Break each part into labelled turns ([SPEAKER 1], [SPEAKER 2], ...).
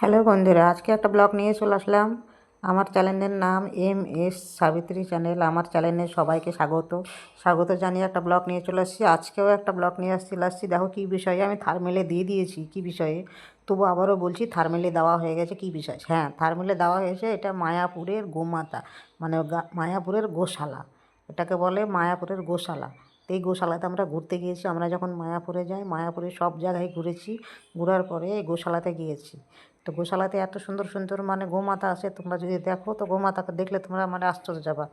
[SPEAKER 1] Hello বন্ধুরা, আজকে একটা ব্লগ নিয়ে চলে আসলাম। আমার চ্যানেলের নাম এম এস সাবিত্রী চ্যানেল, আমার চ্যানেলে সবাইকে স্বাগত। স্বাগত জানিয়ে একটা ব্লগ নিয়ে চলে আসছি। আজকেও একটা ব্লগ নিয়ে আসছি। আসছি দেখো কী বিষয়ে আমি থার্মেলে দিয়ে দিয়েছি, কী বিষয়ে? তবু আবারও বলছি, থার্মেলে দেওয়া হয়ে গেছে কী বিষয়? হ্যাঁ থার্মেলে দেওয়া হয়েছে, এটা মায়াপুরের গোমাতা মানে মায়াপুরের গোশালা। এটাকে বলে মায়াপুরের গোশালা। এই গোশালাতে আমরা ঘুরতে গিয়েছি। আমরা যখন মায়াপুরে যাই, মায়াপুরে সব জায়গায় ঘুরেছি। ঘোরার পরে এই গোশালাতে গিয়েছি। তো গোশালাতে এত সুন্দর সুন্দর মানে গোমাতা আছে। তোমরা যদি দেখো, তো গোমাতাকে দেখলে তোমরা মানে আশ্চর্য যাবা।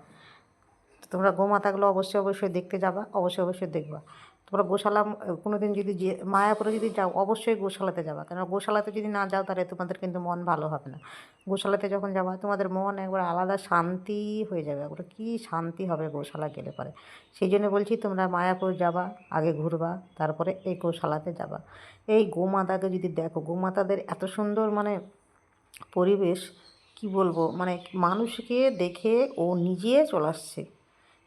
[SPEAKER 1] তোমরা গোমাতাগুলো অবশ্যই অবশ্যই দেখতে যাবা, অবশ্যই অবশ্যই দেখবা। তোমরা গোশালা কোনো দিন যদি যে, মায়াপুরে যদি যাও, অবশ্যই গোশালাতে যাবা। কেন গোশালাতে যদি না যাও, তাহলে তোমাদের কিন্তু মন ভালো হবে না। গোশালাতে যখন যাবা, তোমাদের মন একবার আলাদা শান্তি হয়ে যাবে। একবার কী শান্তি হবে গোশালা গেলে পরে? সেই জন্য বলছি, তোমরা মায়াপুর যাবা, আগে ঘুরবা, তারপরে এই গোশালাতে যাবা। এই গোমাতাকে যদি দেখো, গোমাতাদের এত সুন্দর মানে পরিবেশ, কি বলব মানে মানুষকে দেখে ও নিজে চলে আসছে।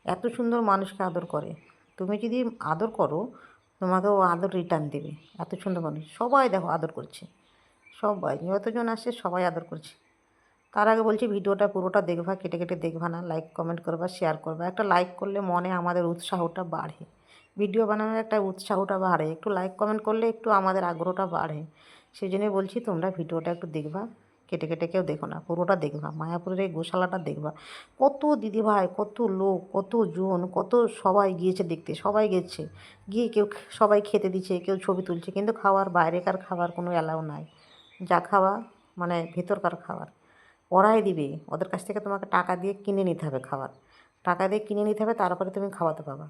[SPEAKER 1] এত সুন্দর মানুষকে আদর করে। তুমি যদি আদর করো তোমাকে ও আদর রিটার্ন দেবে। এত সুন্দর মানুষ। সবাই দেখো আদর করছে। সবাই। যতজন আসছে, সবাই আদর করছে। তার আগে বলছি, ভিডিওটা পুরোটা দেখবা, কেটে কেটে দেখবা না। লাইক কমেন্ট করবা শেয়ার করবা। একটা লাইক করলে মনে আমাদের উৎসাহটা বাড়ে। ভিডিও বানানোর একটা উৎসাহটা বাড়ে। একটু লাইক কমেন্ট করলে একটু আমাদের আগ্রহটা বাড়ে। সেই জন্যই বলছি, তোমরা ভিডিওটা একটু দেখবা। কেটে কেটে কেউ দেখো না, পুরোটা দেখবা মায়াপুরের এই গোশালাটা দেখবা। কত দিদিভাই, কত লোক, কত জন, কত সবাই গিয়েছে দেখতে, সবাই গেছে। গিয়ে কেউ সবাই খেতে দিচ্ছে, কেউ ছবি তুলছে, কিন্তু খাওয়ার, বাইরেকার খাবার কোনো অ্যালাউ নাই। যা খাওয়া মানে ভেতরকার খাবার, ওরাই দিবে। ওদের কাছ থেকে তোমাকে টাকা দিয়ে কিনে নিতে হবে খাবার। টাকা দিয়ে কিনে নিতে হবে, তারপরে তুমি খাওয়াতে পাবা।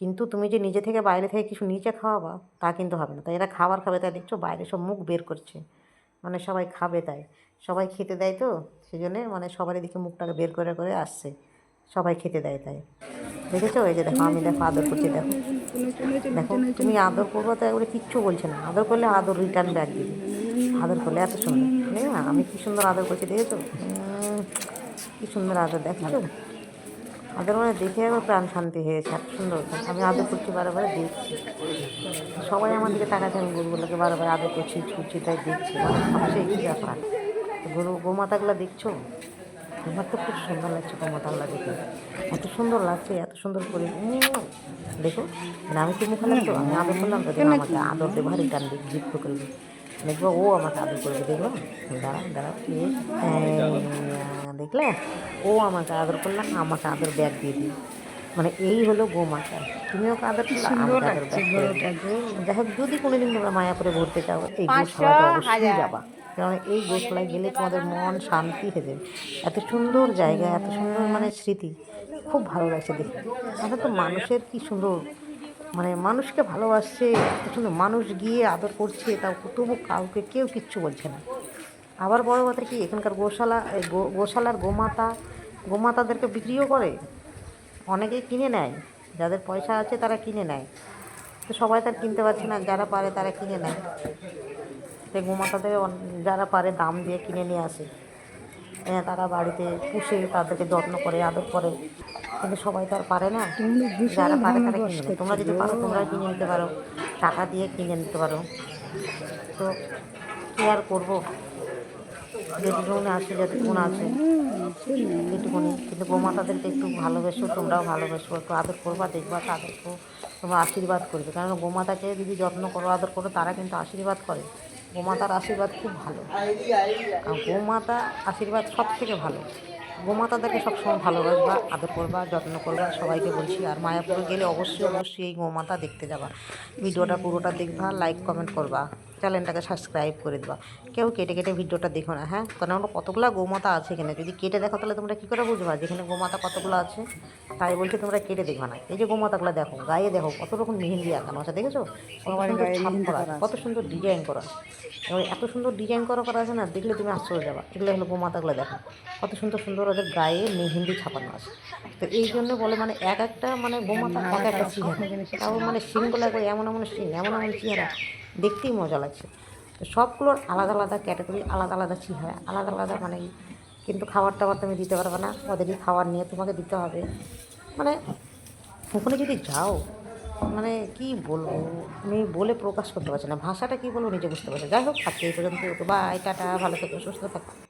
[SPEAKER 1] কিন্তু তুমি যে নিজে থেকে বাইরে থেকে কিছু নিচে খাওয়াবা, তা কিন্তু হবে না। তাই এরা খাবার খাবে, তাই দেখছ বাইরে সব মুখ বের করছে। মানে সবাই খাবে তাই। সবাই খেতে দেয় তো সেই জন্যে মানে সবারই দিকে মুখটাকে বের করে করে আসছে। সবাই খেতে দেয় তাই। দেখেছ? এই যে দেখো, আমি দেখো আদর করছি, দেখো। দেখো, তুমি আদর করব তো একবারে কিচ্ছু বলছে না। আদর করলে আদর রিটার্ন ব্যাক দিবে। আদর করলে এত সুন্দর। দেখো না? আমি কি সুন্দর আদর করছি, দেখেছ? কি সুন্দর আদর, দেখছ? আদর মানে দেখে একবার প্রাণ শান্তি হয়েছে এত সুন্দর। আমি আদর করছি, বারবার দেখছি। সবাই আমার দিকে তাকাচ্ছে, আমি গরুগুলোকে বারবার আদর করছি, ছুটছি, তাই দেখছি। সেই কী ব্যাপার? গরু গোমাতাগুলো দেখছ? আমার তো খুব সুন্দর লাগছে গোমাতাগুলো দেখে এত সুন্দর লাগছে এত সুন্দর করে দেখো মানে আমি তো মুখে লাগতো আমি আদর করলাম তো আমাকে আদর দেবো হারি টান দিই করবে দেখব ও আমাকে আদর করবে দেখল দাঁড়াও দাঁড়াও দেখলে? ও আমাকে আদর করলাম আমাকে আদর ব্যাগ দিয়ে দিই মানে এই হলো গোমাতা। তুমিও দিও। যাই হোক যদি কোনোদিন তোমরা মায়াপুরে ঘুরতে চাও এই গোশালাতে অবশ্যই যাবা। কারণ এই গোশালায় গেলে তোমাদের মন শান্তি হয়ে যাবে। এত সুন্দর জায়গা, এত সুন্দর মানে স্মৃতি, খুব ভালো লাগছে দেখে এখন তো মানুষের কি সুন্দর মানে মানুষকে ভালোবাসছে, এত সুন্দর মানুষ গিয়ে আদর করছে, তাও তবু কাউকে কেউ কিচ্ছু বলছে না। আবার বড় কথা কি, এখানকার গোশালা গোশালার গোমাতা, গোমাতাদেরকে বিক্রিও করে। অনেকেই কিনে নেয়, যাদের পয়সা আছে তারা কিনে নেয়। তো সবাই তার কিনতে পারছে না, যারা পারে তারা কিনে নেয়। গোমাতাদের অন- যারা পারে দাম দিয়ে কিনে নিয়ে আসে। এনে তারা বাড়িতে পুষে, তাদেরকে যত্ন করে, আদর করে। কিন্তু সবাই তো আর পারে না। যারা পারে তারা কিনে তোমরা যদি পারো তোমরা কিনে নিতে পারো। টাকা দিয়ে কিনে নিতে পারো। তো কী আর করব? যেটুকুনি আছে যেটুকুন আছে। যেটুকুনি কিন্তু গোমাতাদেরকে একটু ভালোবেসো, তোমরাও ভালোবেসো, একটু আদর করবা, দেখবা তাদেরকেও তোমরা আশীর্বাদ করবে। কারণ গোমাতাকে যদি যত্ন করো, আদর করো, তারা কিন্তু আশীর্বাদ করে। গোমাতার আশীর্বাদ খুব ভালো। আর গোমাতা আশীর্বাদ সব থেকে ভালো গোমাতাদেরকে সবসময় ভালোবাসবা, আদর করবা, যত্ন করবা, সবাইকে বলছি। আর মায়াপুরে গেলে অবশ্যই অবশ্যই এই গোমাতা দেখতে যাবা। ভিডিওটা পুরোটা দেখবা লাইক কমেন্ট করবা। চ্যানেলটাকে সাবস্ক্রাইব করে দেবা। কেউ কেটে কেটে ভিডিওটা দেখো না হ্যাঁ? কারণ আমরা কতগুলো গোমাতা আছে এখানে। যদি কেটে দেখো তাহলে তোমরা কী করে বুঝবা যেখানে গোমাতা কতগুলো আছে? তাই বলছি তোমরা কেটে দেখবা না। এই যে গোমাতাগুলো দেখো গায়ে দেখো কত রকম মেহেন্দি আঁকানো আছে দেখেছ? কত সুন্দর করা কত সুন্দর ডিজাইন করা। এবার এত সুন্দর ডিজাইন করা করা আছে না দেখলে তুমি আশ্চর্য যাবা। এগুলো হলো গোমাতাগুলো দেখো। কত সুন্দর সুন্দর ওদের গায়ে মেহেন্দি ছাপানো আছে। তো এই জন্য বলে মানে এক একটা মানে গোমাতা এক একটা চেহারা। তাও মানে সিংগুলো এমন এমন সিং এমন এমন চেহারা। দেখতেই মজা লাগছে। তো সবগুলোর আলাদা আলাদা ক্যাটাগরি আলাদা আলাদা চেহারা, আলাদা আলাদা মানে কিন্তু খাবার টাবার তুমি দিতে পারবে না, ওদেরই খাবার নিয়ে তোমাকে দিতে হবে। মানে ওখানে যদি যাও মানে কি বলব, আমি বলে প্রকাশ করতে পারছি না, ভাষাটা কী বলব নিজে বুঝতে পারছি। যাই হোক, আজকে এই পর্যন্ত বাই টাটা, ভালো থেকো, সুস্থ থাকো।